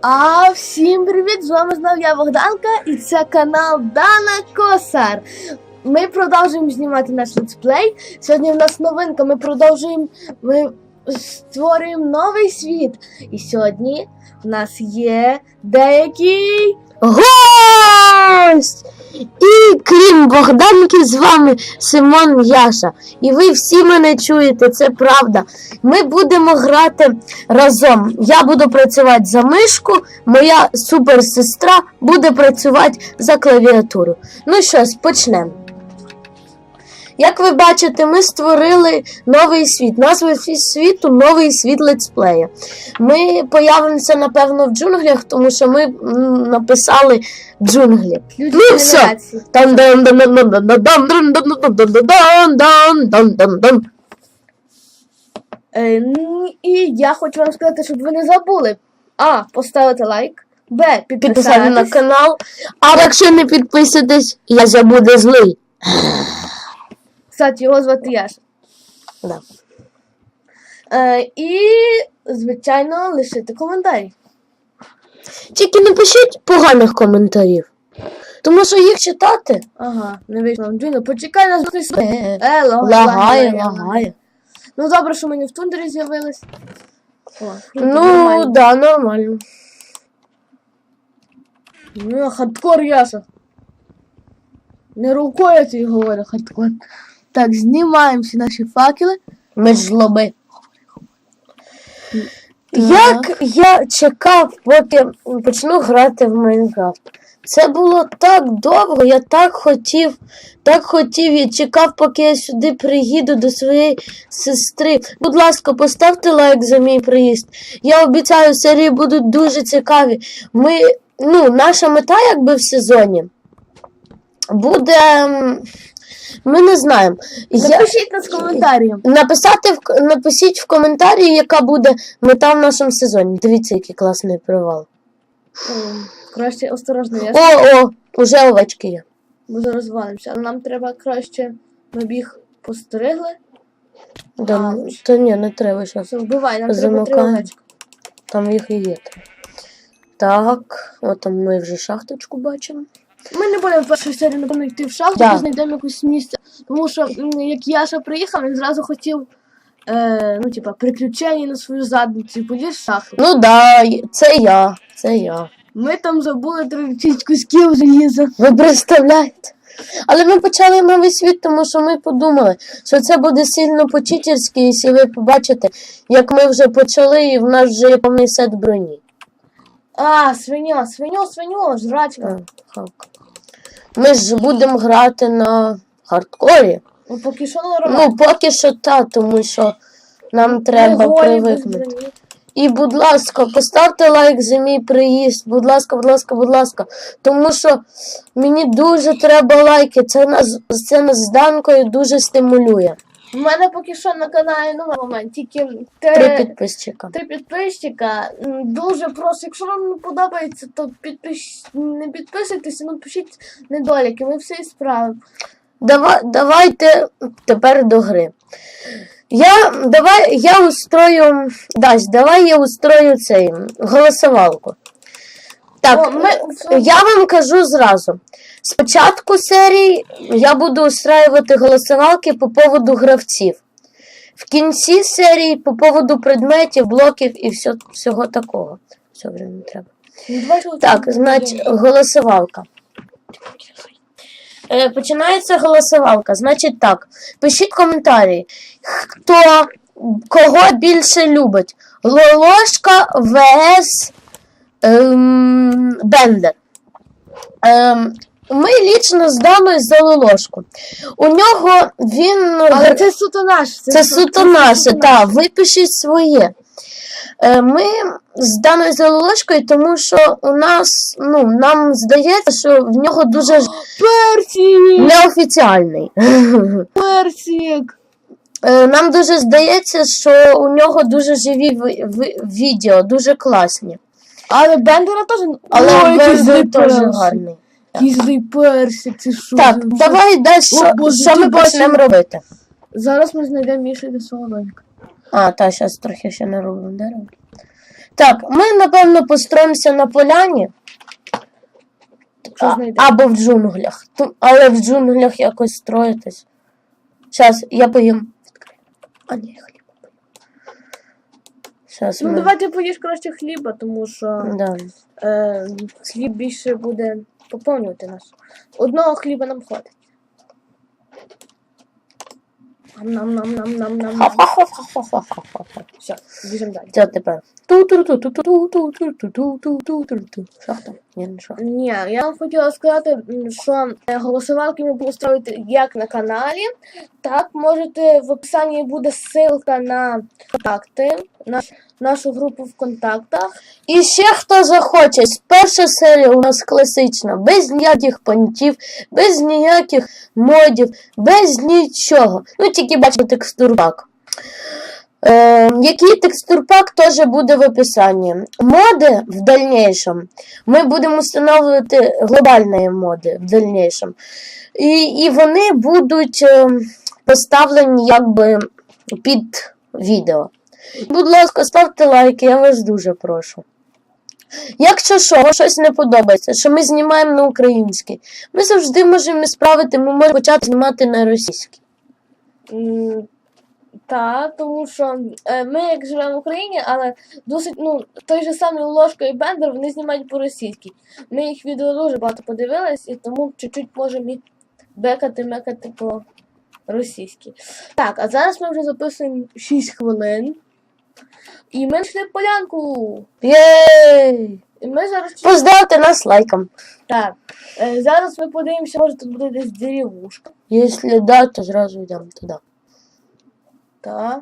А всім привіт! З вами знову я Богданка і це канал Дана Косар. Ми продовжуємо знімати наш летсплей. Сьогодні в нас новинка. Ми продовжуємо. Ми створюємо новий світ. І сьогодні в нас є деякий. Гость! І крім Богданки, з вами Симон Яша. І ви всі мене чуєте, це правда. Ми будемо грати разом. Я буду працювати за мишку, моя суперсестра буде працювати за клавіатуру. Ну що ж, почнемо. Як ви бачите, ми створили новий світ. Назва світу новий світ летсплея. Ми появимося, напевно, в джунглях, тому що ми написали джунглі. Ну все. І я хочу вам сказати, щоб ви не забули. А. Поставити лайк. Б. Підписатися на канал. А якщо не підписуєтесь, я забуду злий. Кстати, його звати Яша. Да. Е, і, звичайно, лишити коментарі. Тільки не пишіть поганих коментарів. Тому що їх читати Ага, не вийшло. Джуно, почекай нас зустріч. е, лагає, лагає, лагає. Ну добре, що ми не в тундері з'явились. О, Ну, нормально. да, нормально. Ну, хардкор Яша. Не рукою я тобі говорю, хардкор. Так, знімаємо всі наші факели. Ми ж жлоби. Як я чекав, поки почну грати в Майнкрафт. Це було так довго, я так хотів, так хотів, я чекав, поки я сюди приїду до своєї сестри. Будь ласка, поставте лайк за мій приїзд. Я обіцяю, серії будуть дуже цікаві. Ми, ну, наша мета, якби в сезоні, буде. Ми не знаємо. Я... Напишіть нас коментарі. Написати в напишіть в коментарі, яка буде мета в нашому сезоні. Дивіться, який класний привал. Краще осторожно, я О, о, уже овечки є. може розвалимося. Але нам треба краще, ми б їх постригли. Да, А, ну, та ні, не треба зараз. Все, вбивай, нам треба три овечки. Там їх і є. Так, от там ми вже шахточку бачимо. Ми не будемо в першій серії, напевно, йти в шахту, Да. знайдемо якесь місце. Тому що, як Яша приїхав, він зразу хотів, е, ну, типа, приключення на свою задницю і поліз в шахту. Ну да, це я. Це я. Ми там забули 36 кусків заліза. Ви представляєте? Але ми почали новий світ, тому що ми подумали, що це буде сильно по-читерськи, якщо ви побачите, як ми вже почали, і в нас вже є повний сет броні. А, свиня, свиню, свиню, жрачка. Так. Ми ж будемо грати на хардкорі. Ну, поки що нормально. Ну, поки що та, тому що нам треба привикнути. І, будь ласка, поставте лайк за мій приїзд. Будь ласка, будь ласка, будь ласка. Тому що мені дуже треба лайки. Це нас, це нас з Данкою дуже стимулює. У мене поки що на каналі ну, момент тільки Три три, підписчика. три підписчика. М, Дуже просто, якщо вам не подобається, то підпиш... не підписуйтесь, ну пишіть недоліки, ми все і справимо. Давай, давайте тепер до гри. Я, давай, я устрою. Дась, давай я устрою цей голосовалку. Так, О, ми- я вам кажу зразу. Спочатку серії я буду устраювати голосовалки по поводу гравців. В кінці серії по поводу предметів, блоків і все, всього такого. Все, вже не треба. Ну, Так, значить, голосовалка. Е, починається голосовалка. Значить так, пишіть коментарі, хто кого більше любить. Лолошка ВС ем, Бендер. Ем, ми лічно з Даною за Лолошку. У нього він. Але це суто наш. Це суто наше, так, випишіть своє. Е, Ми з даною залолошкою, тому що у нас, ну, нам здається, що в нього дуже ж Персик! неофіціальний. Персик! Е, Нам дуже здається, що у нього дуже живі ви- ви- відео, дуже класні. Але Бендера теж. Але Ой, який Бендер теж гарний. Який персик, це що? Так, за- давай далі, що, Боже, що ти ми бачив? почнемо робити. Зараз ми знайдемо Мішу до свого домика. А, та зараз трохи ще не робимо дерево. Так, ми напевно построїмося на поляні. А- знайдемо? або в джунглях. Ту- Але в джунглях якось строїтись. Зараз, я поїм. А ні, хліб. Зараз Ну, ми... давайте поїж краще хліба, тому що Да. е, хліб більше буде поповнювати нас. Одного хліба нам хватить. нам нам нам нам нам нам Ха-ха-ха-ха-ха-ха-ха. Все, біжимо далі. Це тепер. Ту-ту-ту-ту-ту-ту-ту-ту-ту-ту-ту. Що там? Ні, я вам хотіла сказати, що е, голосувалки ми будемо ставити як на каналі, так можете в описанні буде ссылка на контакти, на нашу групу в контактах. І ще хто захоче. Перша серія у нас класична, без ніяких понтів, без ніяких модів, без нічого. Ну, тільки бачите текстурпак. Е, який текстурпак теж буде в описанні. Моди в дальнейшем. Ми будемо встановлювати глобальні моди в дальнейшем. І, і вони будуть е, поставлені якби під відео. Будь ласка, ставте лайки, я вас дуже прошу. Якщо що, щось не подобається, що ми знімаємо на українській, ми завжди можемо справити, ми можемо почати знімати на російській. М, Та, тому що е, ми як живемо в Україні, але досить, ну, той же самий Ложка і Бендер, вони знімають по-російськи. Ми їх відео дуже багато подивились, і тому чуть-чуть можемо і бекати, мекати по російськи. Так, а зараз ми вже записуємо 6 хвилин. І ми йшли полянку. Єй! І ми зараз Поздравте нас лайком. так. Е, зараз ми подивимося, може тут буде десь деревушка. Якщо да, то зразу йдемо туди. Так.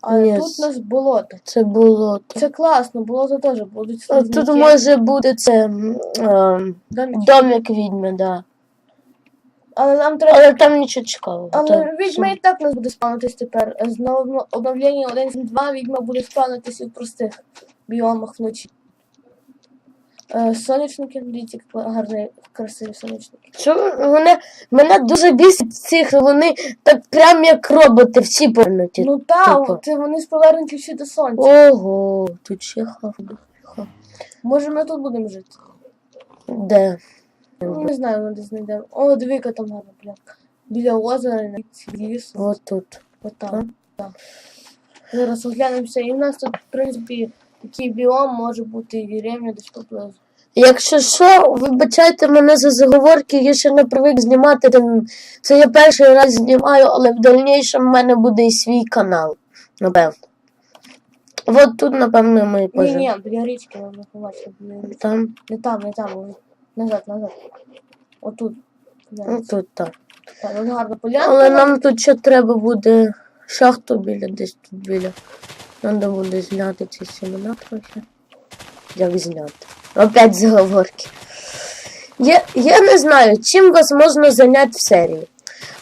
А Yes. тут у нас болото. Це болото. Це класно, болото теж будуть слизняки. Тут може бути це м, ем, Домик. домик відьми, да. Але нам треба. Але там нічого цікавого. Але Там відьма і так у нас буде спавнитись тепер. З новим обновленням 1.2 відьма буде спавнитись у простих біомах вночі. Е, Сонячники, дивіться, як гарні, красиві сонячники. Що вони мене дуже бісить цих, вони так прям як роботи всі повернуті. Ну так, це вони ж повернуті всі до сонця. Ого, тут ще хавду. Може ми тут будемо жити? Де? Ну, Не знаю, ми десь знайдемо. О, дивіться, там гарна пляшка. Біля озера, ліс. Вот тут. Отам. Так. Зараз оглянемося. І в нас тут, в принципі, такий біом може бути і деревня десь поблизу. Якщо що, вибачайте мене за заговорки, я ще не привик знімати. Це я перший раз знімаю, але в дальнішому в мене буде і свій канал. Напевно. От тут, напевно, ми Ні, пожив. ні, біля річки можна побачити. біля. Там, Не там, не там. Назад, назад. Отут. ну тут так. Так, от гарна полянка. Але нам тут ще треба буде шахту біля, десь тут біля. Треба буде зняти ці семена трохи. Як зняти? Опять заговорки. Я, я не знаю, чим вас можна зайняти в серії.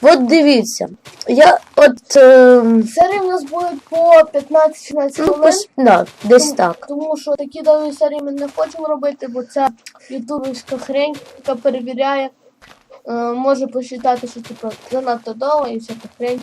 От дивіться, я от. Е, Серії в нас будуть по 15-16 ну, хвилин. пос- да, десь Тому- так. Тому що такі довгі серії ми не хочемо робити, бо це ютубівська хрень, яка перевіряє. Е, може посчитати, що типу, занадто довго і всяка хрень.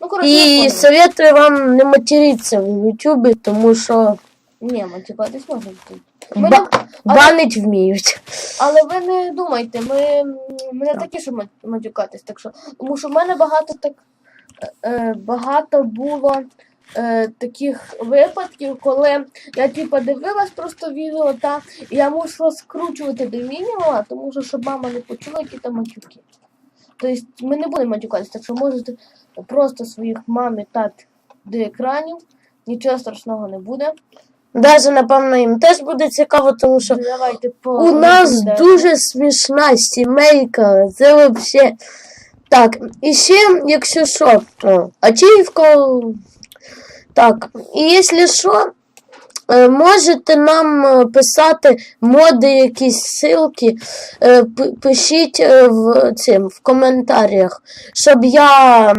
Ну, коротше, І советую вам не материтися в Ютубі, тому що Ні, матюкатись можна тут. Ми ба- не- але- банить вміють. Але ви не думайте, ми, ми не такі, що мат- матюкатись, так що. Тому що в мене багато так е, багато було е, таких випадків, коли я типа дивилась просто відео, та і я мушу скручувати до мінімума, тому що щоб мама не почула які там матюки. Тобто ми не будемо матюкатись, так що можете просто своїх мам і тат до екранів, нічого страшного не буде. Даже, напевно, їм теж буде цікаво, тому що Давайте У нас Де- дуже смішна сімейка. Це взагалі. Так, і ще, якщо що, о, ачівка. Так, і якщо що, можете нам е, писати моди, якісь ссылки, е, пишіть е, в, цим, в коментарях, щоб я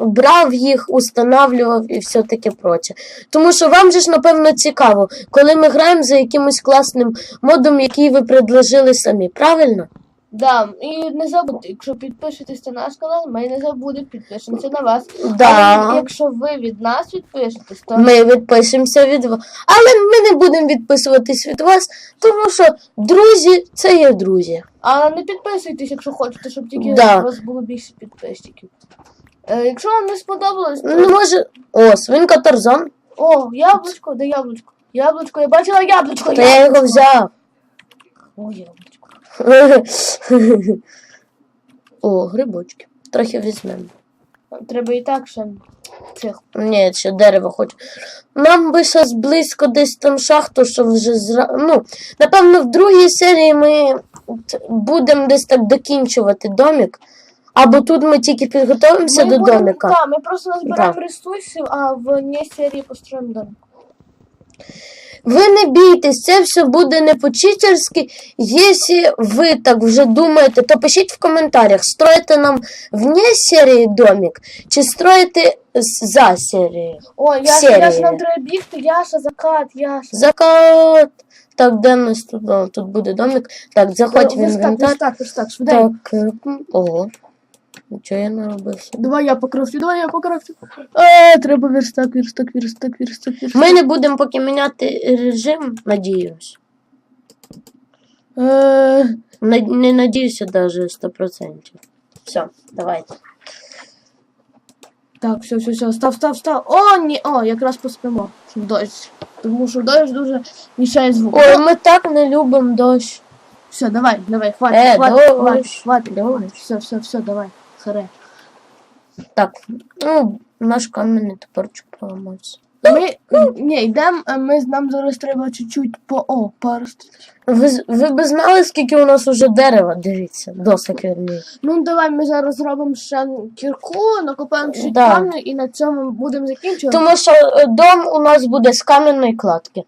брав їх, устанавливав і все таке проче. Тому що вам же ж, напевно, цікаво, коли ми граємо за якимось класним модом, який ви предложили самі, правильно? Да, і не забудьте, якщо підпишетесь на наш канал, ми не забудемо підпишемося на вас. Да. Але якщо ви від нас відпишетесь, то Ми відпишемося від вас. Але ми не будемо відписуватись від вас, тому що друзі це є друзі. А не підписуйтесь, якщо хочете, щоб тільки Да. у вас було більше підписчиків. Е, якщо вам не сподобалось, то... Ну, може. О, свинка Тарзан. О, яблучко, де яблучко? Яблучко, я бачила яблучко. Та я його взяв. О, яблучко. О, грибочки. Трохи візьмемо. Треба і так ще цих. Ні, ще дерево хочу. Нам би зараз близько десь там шахту, що вже зра... Ну, напевно, в другій серії ми будемо десь так докінчувати домик. Або тут ми тільки підготуємося до будемо- домика. Так, ми просто назбираємо Да. ресурсів, а в ній серії построїмо домик. Ви не бійтесь, це все буде не по-читерськи. Якщо ви так вже думаєте, то пишіть в коментарях, строїте нам вне серії домик, чи строїте за серією. О, Яша, серії. Яша, нам треба бігти, Яша, закат, Яша. Закат. Так, де нас тут? О, тут буде домик. Так, заходь в Верстак, інвентар. верстак, верстак, швиденько. Так, е, м, ого. Нічого я не робив. Давай я покрафтю, давай я покрафтю. Е, треба верстак, верстак, верстак, верстак, верстак. Ми не будемо поки міняти режим, надіюсь. Е, Не, не надіюся навіть 100%. Все, давайте. так, все, все, все, став, став, став. О, ні, о, якраз поспимо. Дощ. Тому що дощ дуже мішає звук. Ой, ми так не любимо дощ. Все, давай, давай, хватит, Е, хватит, дощ. хватит, хватит, Дощ. хватит. Все, все, все, давай. Харе. Так, ну, наш камінь тепер поламався. Ми, ні, йдемо, а ми, нам зараз треба чуть-чуть по, о, порости. Ви, ви б знали, скільки у нас уже дерева, дивіться, досок вірні. Ну, давай ми зараз зробимо ще кірку, накопаємо чуть Да. камню і на цьому будемо закінчувати. Тому що е, дом у нас буде з кам'яної кладки.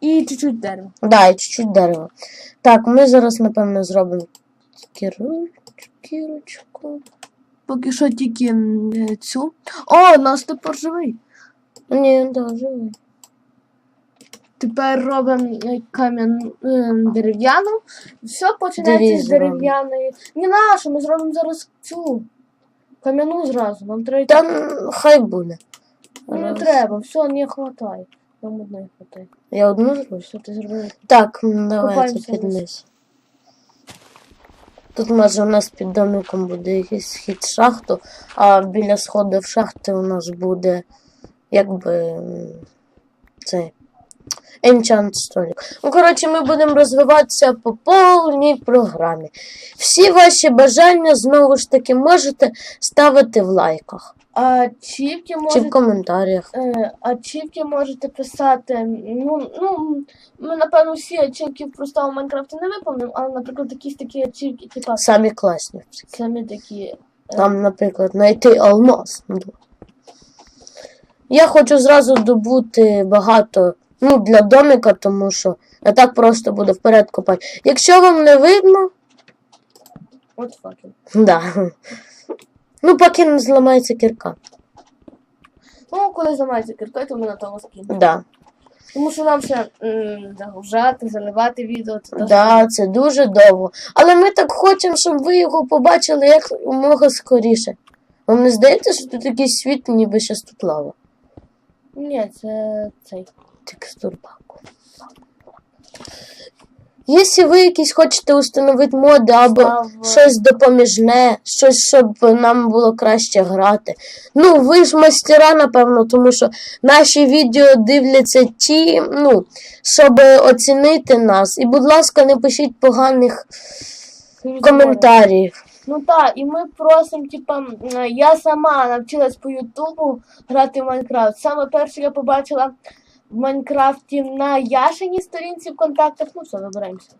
І чуть-чуть дерева. Да, і чуть-чуть дерева. Так, ми зараз, напевно, зробимо кірочку. Поки що тільки цю. О, у нас тепер живий. Ні, да, живий. Тепер робимо е, кам'ян е, дерев'яну. Все починається з дерев'яної. Не нашу, ми зробимо зараз цю. Кам'яну зразу. Нам треба. Та м, хай буде. Ну, не треба, все, не хватає. Нам одної хватає. Я одну зроблю. Що ти зробив? Так, вниз. низ. Тут може у нас під домиком буде якийсь хід шахту, а біля сходу в шахти у нас буде якби цей Enchant столик. Ну, коротше, ми будемо розвиватися по повній програмі. Всі ваші бажання знову ж таки можете ставити в лайках А чіпки чи в коментарях. Е, ачівки можете писати. Ну, ну, ми, напевно, всі ачівки в простому Майнкрафті не виповнимо, але, наприклад, якісь такі ачівки, типа Самі класні. самі такі. е, Там, наприклад, знайти алмаз. Я хочу зразу добути багато ну, для домика, тому що я так просто буду вперед копати. Якщо вам не видно, От факел. да. Ну, поки не зламається кірка. Ну, коли зламається киркою, то ми на тому скинемо. Да. Тому що нам ще м, загружати, заливати відео. Це досить- Да, це дуже довго. Але ми так хочемо, щоб ви його побачили як умога скоріше. Вам не здається, що тут якийсь світ, ніби щас тут лава? Ні, це цей. текстурпаку. Якщо ви якісь хочете установити моди або Став- щось допоміжне, щось, щоб нам було краще грати. Ну, ви ж мастера, напевно, тому що наші відео дивляться ті, ну, щоб оцінити нас. І, будь ласка, не пишіть поганих коментарів. Ну так, і ми просимо, типа, я сама навчилась по Ютубу грати в Майнкрафт. Саме перше я побачила в Майнкрафті на Яшиній сторінці в контактах. Ну все, вибираємося.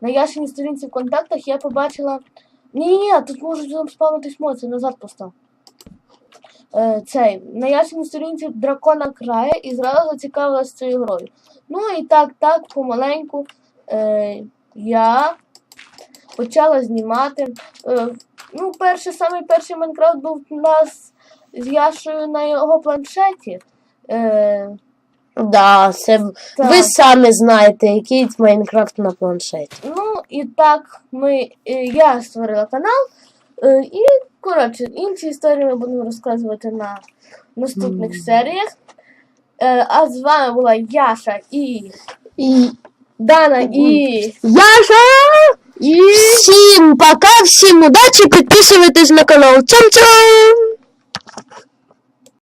На Яшиній сторінці в контактах я побачила. Ні, ні, тут можуть спавнитись моці, назад постав. Е, цей, на Яшиній сторінці дракона крає і зразу зацікавилася цією грою. Ну і так, так, помаленьку е, я почала знімати. Е, ну, перший, самий перший Майнкрафт був у нас з Яшою на його планшеті. Е, Да, це Так. ви самі знаєте, який Майнкрафт на планшеті. Ну і так ми, е, я створила канал. е, І, коротше, інші історії ми будемо розказувати на наступних Мгм. серіях. Е, А з вами була Яша і І Дана і. Яша! і... Всім пока, всім удачі, підписуйтесь на канал. Цям-цям!